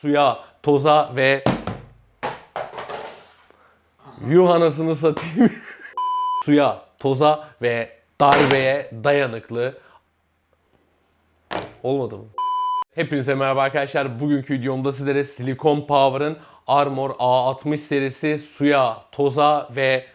suya, toza ve yuh anasını satayım. suya, toza ve darbeye dayanıklı olmadı mı? Hepinize merhaba arkadaşlar. Bugünkü videomda sizlere Silicon Power'ın Armor A60 serisi suya, toza ve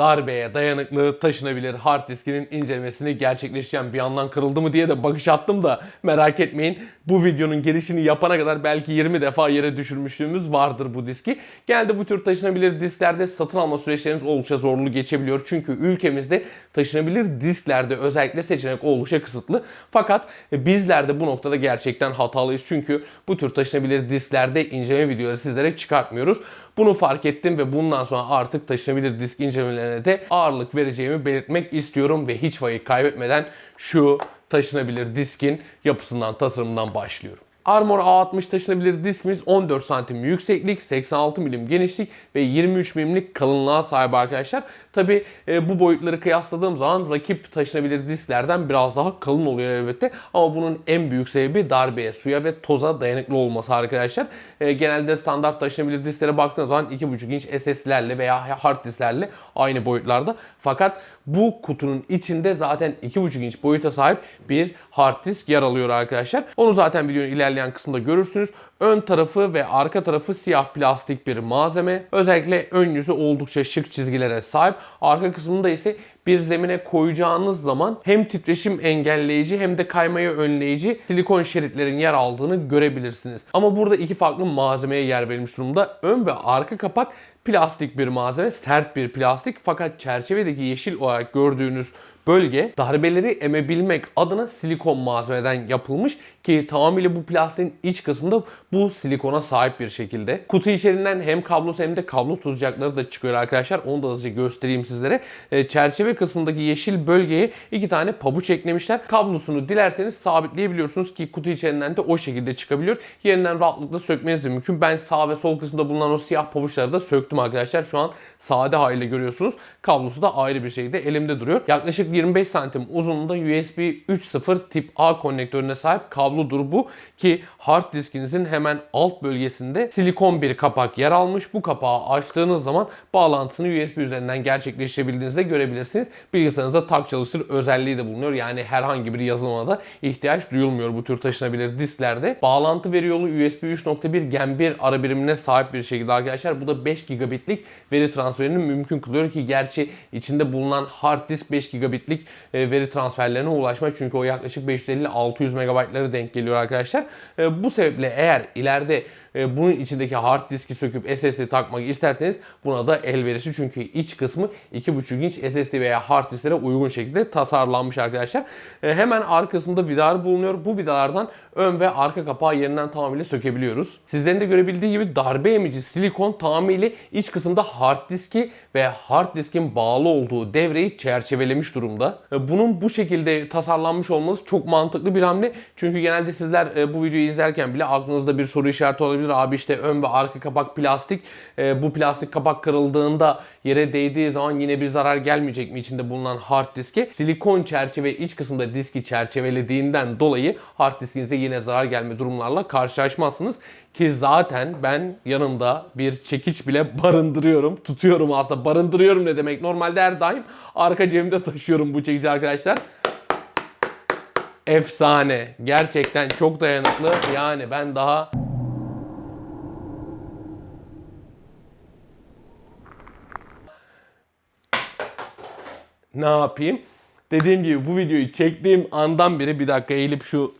darbeye dayanıklı taşınabilir hard diskinin incelemesini gerçekleşeceğim. Bir yandan kırıldı mı diye de bakış attım da merak etmeyin. Bu videonun girişini yapana kadar belki 20 defa yere düşürmüşlüğümüz vardır bu diski. Genelde bu tür taşınabilir disklerde satın alma süreçleriniz oldukça zorlu geçebiliyor. Çünkü ülkemizde taşınabilir disklerde özellikle seçenek oldukça kısıtlı. Fakat bizler de bu noktada gerçekten hatalıyız. Çünkü bu tür taşınabilir disklerde inceleme videoları sizlere çıkartmıyoruz. Bunu fark ettim ve bundan sonra artık taşınabilir disk incelemelerine de ağırlık vereceğimi belirtmek istiyorum ve hiç vakit kaybetmeden şu taşınabilir diskin yapısından, tasarımından başlıyorum. Armor A60 taşınabilir diskimiz 14 santim yükseklik, 86 milim genişlik ve 23 milimlik kalınlığa sahip arkadaşlar. Tabi bu boyutları kıyasladığım zaman rakip taşınabilir disklerden biraz daha kalın oluyor elbette. Ama bunun en büyük sebebi darbeye, suya ve toza dayanıklı olması arkadaşlar. E, genelde standart taşınabilir disklere baktığınız zaman 2.5 inç SSD'lerle veya hard disklerle aynı boyutlarda. Fakat bu kutunun içinde zaten 2.5 inç boyuta sahip bir hard disk yer alıyor arkadaşlar. Onu zaten videonun ilerleyen kısmında görürsünüz. Ön tarafı ve arka tarafı siyah plastik bir malzeme. Özellikle ön yüzü oldukça şık çizgilere sahip. Arka kısmında ise bir zemine koyacağınız zaman hem titreşim engelleyici hem de kaymayı önleyici silikon şeritlerin yer aldığını görebilirsiniz. Ama burada iki farklı malzemeye yer verilmiş durumda. Ön ve arka kapak plastik bir malzeme, sert bir plastik fakat çerçevedeki yeşil olarak gördüğünüz bölge darbeleri emebilmek adına silikon malzemeden yapılmış ki tamamıyla bu plastiğin iç kısmında bu silikona sahip bir şekilde. Kutu içerisinden hem kablosu hem de kablo tutacakları da çıkıyor arkadaşlar. Onu da hızlıca göstereyim sizlere. E, çerçeve kısmındaki yeşil bölgeye iki tane pabuç eklemişler. Kablosunu dilerseniz sabitleyebiliyorsunuz ki kutu içerisinden de o şekilde çıkabiliyor. Yerinden rahatlıkla sökmeniz de mümkün. Ben sağ ve sol kısımda bulunan o siyah pabuçları da söktüm arkadaşlar. Şu an sade haliyle görüyorsunuz. Kablosu da ayrı bir şekilde elimde duruyor. Yaklaşık 25 santim uzunluğunda USB 3.0 tip A konnektörüne sahip kablodur bu ki hard diskinizin hemen alt bölgesinde silikon bir kapak yer almış. Bu kapağı açtığınız zaman bağlantısını USB üzerinden gerçekleştirebildiğinizde görebilirsiniz. Bilgisayarınıza tak çalıştır özelliği de bulunuyor. Yani herhangi bir yazılıma da ihtiyaç duyulmuyor bu tür taşınabilir disklerde. Bağlantı veri yolu USB 3.1 Gen 1 ara birimine sahip bir şekilde arkadaşlar. Bu da 5 gigabitlik veri transferini mümkün kılıyor ki gerçi içinde bulunan hard disk 5 gigabitlik e, veri transferlerine ulaşmak çünkü o yaklaşık 550-600 megabaytlara denk geliyor arkadaşlar. E, Bu sebeple eğer ileride e, bunun içindeki hard diski söküp SSD takmak isterseniz buna da elverişli çünkü iç kısmı 2.5 inç SSD veya hard disklere uygun şekilde tasarlanmış arkadaşlar. E, Hemen arka kısmında vidalar bulunuyor. Bu vidalardan ön ve arka kapağı yerinden tamamıyla sökebiliyoruz. Sizlerin de görebildiği gibi darbe emici silikon tamamıyla iç kısımda hard diski ve hard diskin bağlı olduğu devreyi çerçevelemiş durumda. E, Bunun bu şekilde tasarlanmış olması çok mantıklı bir hamle. Çünkü genelde sizler bu videoyu izlerken bile aklınızda bir soru işareti olabilir. Abi işte ön ve arka kapak plastik. E, Bu plastik kapak kırıldığında yere değdiği zaman yine bir zarar gelmeyecek mi içinde bulunan hard diske? Silikon çerçeve iç kısımda diski çerçevelediğinden dolayı hard diskinize yine zarar gelme durumlarla karşılaşmazsınız. Ki zaten ben yanımda bir çekiç bile barındırıyorum. Tutuyorum aslında. Barındırıyorum ne demek? Normalde her daim arka cebimde taşıyorum bu çekici arkadaşlar. Efsane. Gerçekten çok dayanıklı. Yani ben daha ne yapayım? Dediğim gibi bu videoyu çektiğim andan beri bir dakika eğilip şu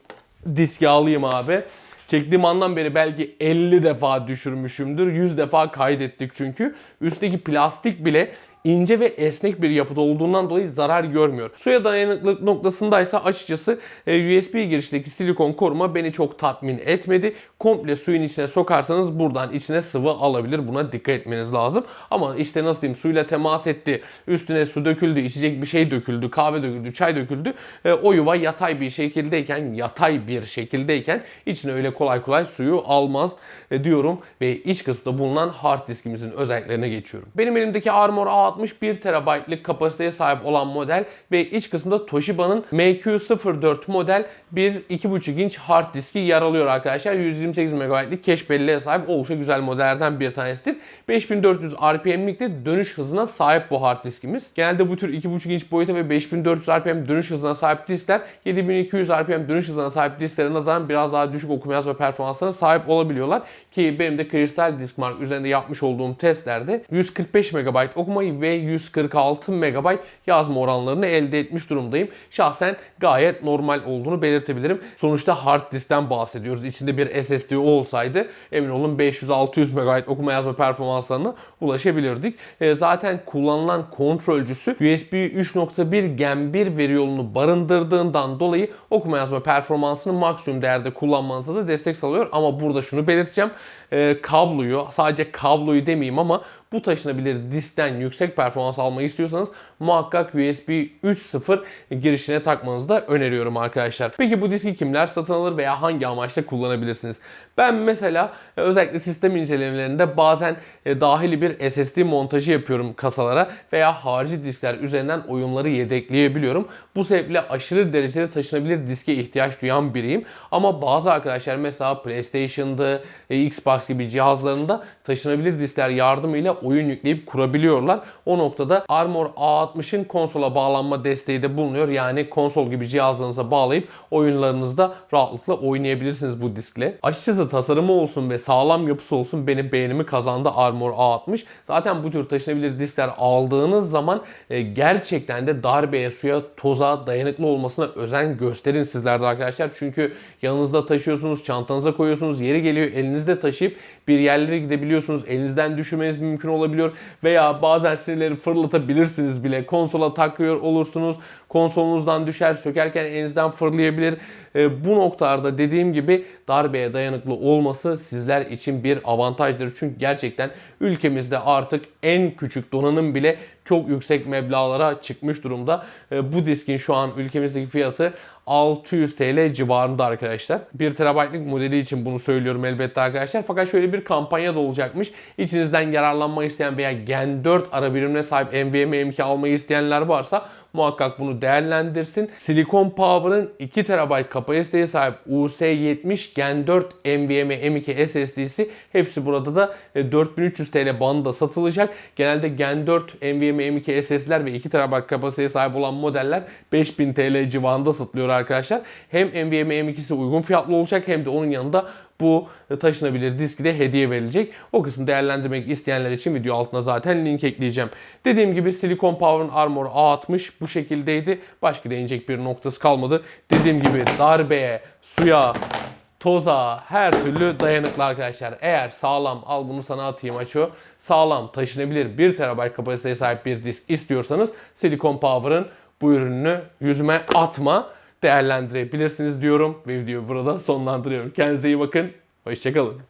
diski alayım abi. Çektiğim andan beri belki 50 defa düşürmüşümdür. 100 defa kaydettik çünkü. Üstteki plastik bile ince ve esnek bir yapıda olduğundan dolayı zarar görmüyor. Suya dayanıklılık noktasındaysa açıkçası e, USB girişteki silikon koruma beni çok tatmin etmedi. Komple suyun içine sokarsanız buradan içine sıvı alabilir. Buna dikkat etmeniz lazım. Ama işte nasıl diyeyim suyla temas etti. Üstüne su döküldü, içecek bir şey döküldü, kahve döküldü, çay döküldü. E, o yuva yatay bir şekildeyken, yatay bir şekildeyken içine öyle kolay kolay suyu almaz e, diyorum ve iç kısımda bulunan hard diskimizin özelliklerine geçiyorum. Benim elimdeki Armor A 61 TB'lık kapasiteye sahip olan model ve iç kısmında Toshiba'nın MQ04 model bir 2.5 inç hard diski yer alıyor arkadaşlar. 128 MB'lik cache belleğe sahip oldukça güzel modellerden bir tanesidir. 5400 RPM'lik de dönüş hızına sahip bu hard diskimiz. Genelde bu tür 2.5 inç boyuta ve 5400 RPM dönüş hızına sahip diskler 7200 RPM dönüş hızına sahip disklere nazaran biraz daha düşük okuma yazma performanslarına sahip olabiliyorlar. Ki benim de Crystal Diskmark üzerinde yapmış olduğum testlerde 145 MB okumayı ve 146 MB yazma oranlarını elde etmiş durumdayım. Şahsen gayet normal olduğunu belirtebilirim. Sonuçta hard diskten bahsediyoruz. İçinde bir SSD olsaydı emin olun 500-600 MB okuma yazma performanslarına ulaşabilirdik. E, zaten kullanılan kontrolcüsü USB 3.1 Gen 1 veri yolunu barındırdığından dolayı okuma yazma performansını maksimum değerde kullanmanıza da destek sağlıyor. Ama burada şunu belirteceğim. E, kabloyu sadece kabloyu demeyeyim ama bu taşınabilir diskten yüksek performans almayı istiyorsanız muhakkak USB 3.0 girişine takmanızı da öneriyorum arkadaşlar. Peki bu diski kimler satın alır veya hangi amaçla kullanabilirsiniz? Ben mesela e, özellikle sistem incelemelerinde bazen e, dahili bir SSD montajı yapıyorum kasalara veya harici diskler üzerinden oyunları yedekleyebiliyorum. Bu sebeple aşırı derecede taşınabilir diske ihtiyaç duyan biriyim. Ama bazı arkadaşlar mesela PlayStation'da, e, Xbox gibi cihazlarında taşınabilir diskler yardımıyla oyun yükleyip kurabiliyorlar. O noktada Armor A60'ın konsola bağlanma desteği de bulunuyor. Yani konsol gibi cihazlarınıza bağlayıp oyunlarınızda rahatlıkla oynayabilirsiniz bu diskle. Açıkçası tasarımı olsun ve sağlam yapısı olsun benim beğenimi kazandı Armor A60. Zaten bu tür taşınabilir diskler aldığınız zaman e, gerçekten de darbeye, suya, toza dayanıklı olmasına özen gösterin sizler de arkadaşlar. Çünkü yanınızda taşıyorsunuz, çantanıza koyuyorsunuz, yeri geliyor elinizde taşıyıp bir yerlere gidebiliyorsunuz. Elinizden düşürmeniz mümkün olabiliyor veya bazen sinirleri fırlatabilirsiniz bile. Konsola takıyor olursunuz. Konsolunuzdan düşer, sökerken elinizden fırlayabilir. E, bu noktalarda dediğim gibi darbeye dayanıklı olması sizler için bir avantajdır. Çünkü gerçekten ülkemizde artık en küçük donanım bile çok yüksek meblağlara çıkmış durumda. E, bu diskin şu an ülkemizdeki fiyatı 600 TL civarında arkadaşlar. 1 TB'lık modeli için bunu söylüyorum elbette arkadaşlar. Fakat şöyle bir kampanya da olacakmış. İçinizden yararlanmak isteyen veya Gen 4 ara birimine sahip NVMe M2 almayı isteyenler varsa muhakkak bunu değerlendirsin. Silicon Power'ın 2 TB kapasiteye sahip US70 Gen 4 NVMe M2 SSD'si hepsi burada da e, 4300 TL bandında satılacak. Genelde Gen 4 NVMe M2 SSD'ler ve 2 TB kapasiteye sahip olan modeller 5000 TL civarında satılıyor arkadaşlar. Hem NVMe M2'si uygun fiyatlı olacak hem de onun yanında bu taşınabilir diski de hediye verilecek. O kısmı değerlendirmek isteyenler için video altına zaten link ekleyeceğim. Dediğim gibi Silicon Power'ın Armor A60 bu şekildeydi. Başka değinecek bir noktası kalmadı. Dediğim gibi darbeye, suya, toza her türlü dayanıklı arkadaşlar. Eğer sağlam al bunu sana atayım açıyor. Sağlam taşınabilir 1 TB kapasiteye sahip bir disk istiyorsanız Silicon Power'ın bu ürününü yüzüme atma değerlendirebilirsiniz diyorum ve videoyu burada sonlandırıyorum. Kendinize iyi bakın. Hoşçakalın.